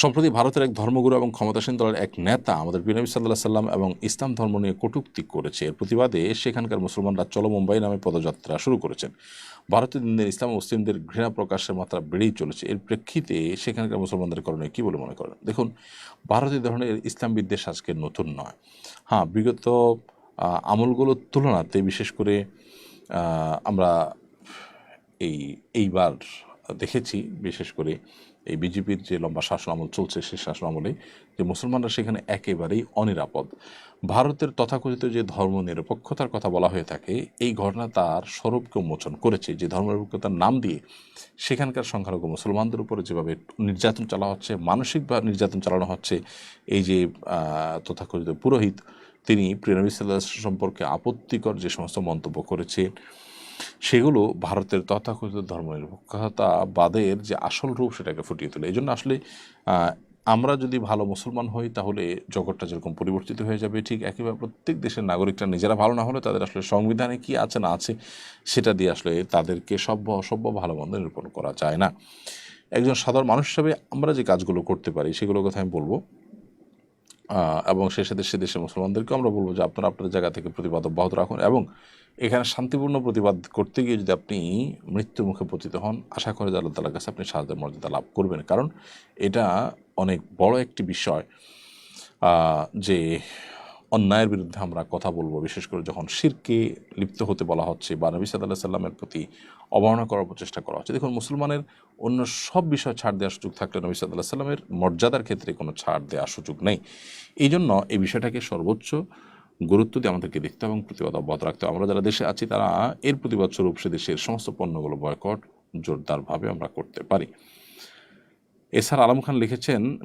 সম্প্রতি ভারতের এক ধর্মগুরু এবং ক্ষমতাসীন দলের এক নেতা আমাদের বিনবী সাল্লাহ সাল্লাম এবং ইসলাম ধর্ম নিয়ে কটূক্তি করেছে। এর প্রতিবাদে সেখানকার মুসলমানরা চলো মুম্বাই নামে পদযাত্রা শুরু করেছেন। ভারতীয় দিনের ইসলাম মুসলিমদের ঘৃণা প্রকাশের মাত্রা বেড়েই চলেছে। এর প্রেক্ষিতে সেখানকার মুসলমানদের কারণে কী বলে মনে করেন? দেখুন, ভারতীয় ধরনের ইসলাম বিদ্বেষ আজকে নতুন নয়। হ্যাঁ বিগত আমলগুলোর তুলনাতে বিশেষ করে আমরা এই, এইবার দেখেছি, বিশেষ করে এই বিজেপির যে লম্বা শাসন আমল চলছে, সেই শাসন আমলে যে মুসলমানরা সেখানে একেবারেই অনিরাপদ। ভারতের তথাকথিত যে ধর্ম নিরপেক্ষতার কথা বলা হয়ে থাকে, এই ঘটনা তার স্বরূপকে উন্মোচন করেছে। যে ধর্ম নিরপেক্ষতার নাম দিয়ে সেখানকার সংখ্যালঘু মুসলমানদের উপরে যেভাবে নির্যাতন চালা হচ্ছে, মানসিকভাবে নির্যাতন চালানো হচ্ছে, এই যে তথাকথিত পুরোহিত, তিনি সাল্লাহ সম্পর্কে আপত্তিকর যে সমস্ত মন্তব্য করেছে সেগুলো ভারতের তথাকথিত ধর্মনিরপেক্ষতাবাদের যে আসল রূপ সেটাকে ফুটিয়ে তোলে। এই জন্য আসলে আমরা যদি ভালো মুসলমান হই, তাহলে জগৎটা যেরকম পরিবর্তিত হয়ে যাবে, ঠিক একইভাবে প্রত্যেক দেশের নাগরিকরা নিজেরা ভালো না হলে তাদের আসলে সংবিধানে কি আছে না আছে, সেটা দিয়ে আসলে তাদেরকে সভ্য অসভ্য ভালো মন্দ নিরূপণ করা যায় না। একজন সাধারণ মানুষ হিসাবে আমরা যে কাজগুলো করতে পারি, সেগুলোর কথা আমি বলব। এবং সেই সাথে সে দেশের মুসলমানদেরকেও আমরা বলব যে আপনারা আপনাদের জায়গা থেকে প্রতিবাদ অব্যাহত রাখুন এবং এখানে শান্তিপূর্ণ প্রতিবাদ করতে গিয়ে যদি আপনি মৃত্যুর মুখে পতিত হন, আশা করে আল্লাহ তালার কাছে আপনি সাহায্যের মর্যাদা লাভ করবেন। কারণ এটা অনেক বড় একটি বিষয় যে অন্যায়ের বিরুদ্ধে আমরা কথা বলব। বিশেষ করে যখন শিরকে লিপ্ত হতে বলা হচ্ছে বা নবী সাল্লাহ সাল্লামের প্রতি অবমাননা করার প্রচেষ্টা করা হচ্ছে। দেখুন, মুসলমানের অন্য সব বিষয় ছাড় দেওয়ার সুযোগ থাকলে নবী সাল্লাহ সাল্লামের মর্যাদার ক্ষেত্রে কোনো ছাড় দেওয়ার সুযোগ নেই। এই জন্য এই বিষয়টাকে সর্বোচ্চ গুরুত্ব দিয়ে আমাদেরকে দেখতে হবে এবং প্রতিবাদ অব্যাহত রাখতে হবে। আমরা যারা দেশে আছি, তারা এর প্রতিবাদ স্বরূপ সে দেশের সমস্ত পণ্যগুলো বয়কট জোরদারভাবে আমরা করতে পারি। এছাড়া আলম খান লিখেছেন